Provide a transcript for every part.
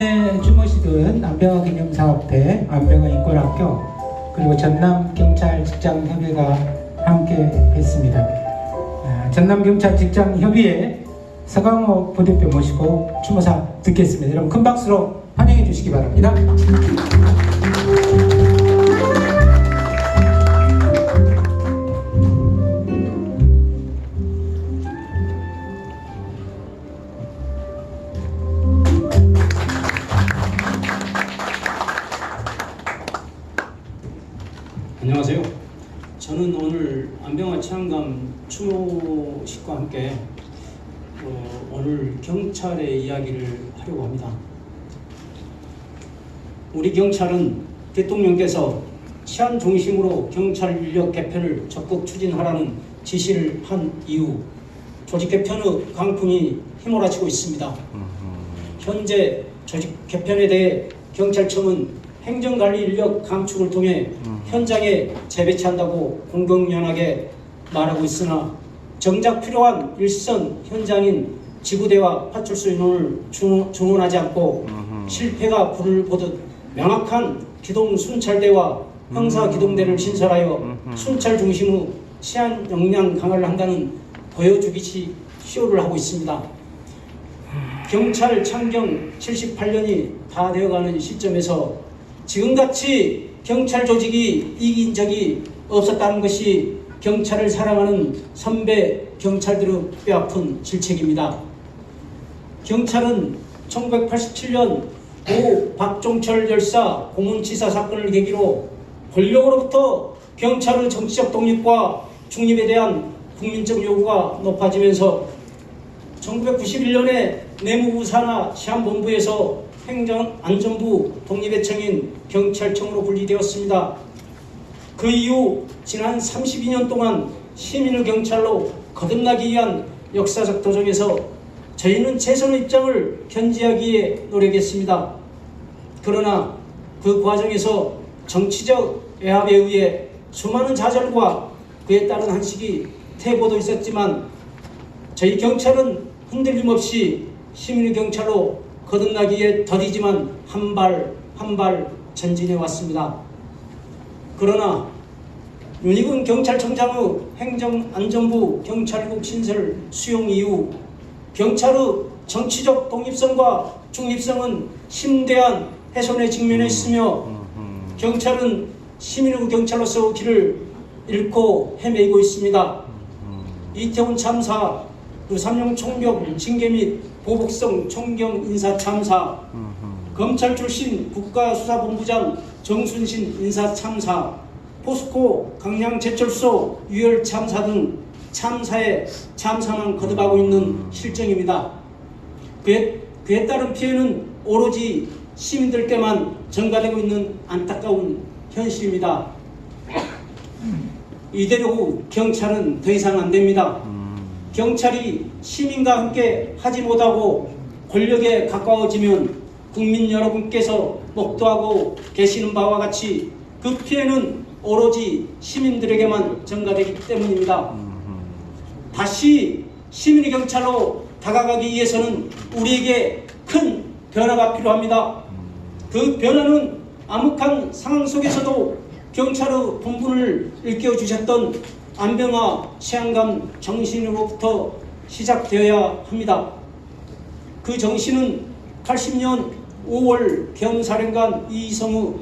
네, 주무시던 안병화 기념사업회, 안병화 인권학교, 그리고 전남 경찰 직장 협의회가 함께 했습니다. 아, 전남 경찰 직장 협의회 서강호 부대표 모시고 추모사 듣겠습니다. 여러분 큰 박수로 환영해 주시기 바랍니다. 안녕하세요. 저는 오늘 안병화 치안감 추모 식과 함께 어, 오늘 경찰의 이야기를 하려고 합니다. 우리 경찰은 대통령께서 치안 중심으로 경찰 인력 개편을 적극 추진하라는 지시를 한 이후 조직 개편의 강풍이 휘몰아치고 있습니다. 현재 조직 개편에 대해 경찰청은 행정관리 인력 감축을 통해 현장에 재배치한다고 공공연하게 말하고 있으나 정작 필요한 일선 현장인 지구대와 파출소 인원을 중- 중원하지 않고 실패가 불을 보듯 명확한 기동 순찰대와 형사 기동대를 신설하여 순찰 중심의 치안 역량 강화를 한다는 보여주기식 쇼를 하고 있습니다. 경찰 창경 78년이 다 되어가는 시점에서 지금같이 경찰 조직이 이긴 적이 없었다는 것이 경찰을 사랑하는 선배 경찰들의 뼈아픈 질책입니다. 경찰은 1987년 고 박종철 열사 고문치사 사건을 계기로 권력으로부터 경찰의 정치적 독립과 중립에 대한 국민적 요구가 높아지면서 1991년에 내무부 산하 시안본부에서 행정안전부 독립의청인 경찰청으로 분리되었습니다. 그 이후 지난 32년 동안 시민의 경찰로 거듭나기 위한 역사적 도전에서 저희는 최선의 입장을 견지하기에 노력했습니다. 그러나 그 과정에서 정치적 애합에 의해 수많은 좌절과 그에 따른 한식이 태고도 있었지만 저희 경찰은 흔들림 없이 시민의 경찰로 거듭나기에 더디지만 한 발 한 발 전진해 왔습니다. 그러나 윤희근 경찰청장의 행정안전부 경찰국 신설 수용 이후 경찰의 정치적 독립성과 중립성은 심대한 훼손에 직면했으며 경찰은 시민의 경찰로서 길을 잃고 헤매고 있습니다. 이태원 참사, 그 삼룡 총격 징계 및 보복성 총경 인사 참사, 검찰 출신 국가수사본부장 정순신 인사 참사, 포스코 강양 제철소 유혈 참사 등 참사에 참사만 거듭하고 있는 실정입니다. 그에, 그에 따른 피해는 오로지 시민들께만 전가되고 있는 안타까운 현실입니다. 이대로 경찰은 더 이상 안 됩니다. 경찰이 시민과 함께 하지 못하고 권력에 가까워지면 국민 여러분께서 목도하고 계시는 바와 같이 그 피해는 오로지 시민들에게만 전가되기 때문입니다. 다시 시민의 경찰로 다가가기 위해서는 우리에게 큰 변화가 필요합니다. 그 변화는 암흑한 상황 속에서도 경찰의 본분을 일깨워 주셨던 안병화 치안감 정신으로부터 시작되어야 합니다. 그 정신은 80년 5월 경사령관 이성우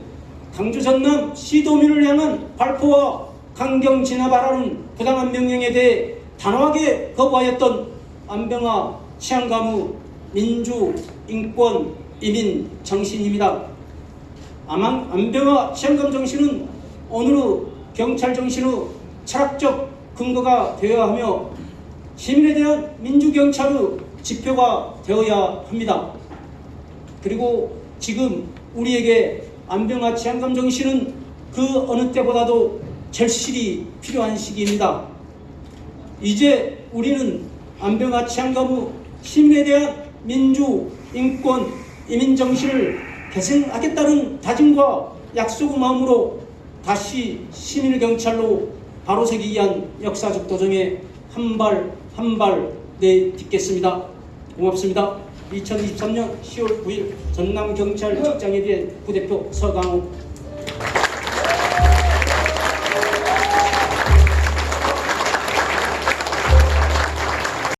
강주 전남 시도민을 향한 발포와 강경 진압하라는 부당한 명령에 대해 단호하게 거부하였던 안병화 치안감의 민주, 인권, 이민 정신입니다. 아만 안병화 치안감 정신은 오늘의 경찰 정신의 철학적 근거가 되어야 하며 시민에 대한 민주경찰의 지표가 되어야 합니다. 그리고 지금 우리에게 안병화 치안감 정신은 그 어느 때보다도 절실히 필요한 시기입니다. 이제 우리는 안병화 치안감의 시민에 대한 민주, 인권, 이민 정신을 계승하겠다는 다짐과 약속의 마음으로 다시 시민의 경찰로 바로서기 위한 역사적 도전에 한 발 한 발 내딛겠습니다. 고맙습니다. 2023년 10월 9일 전남 경찰 직장에 대해 부대표 서강욱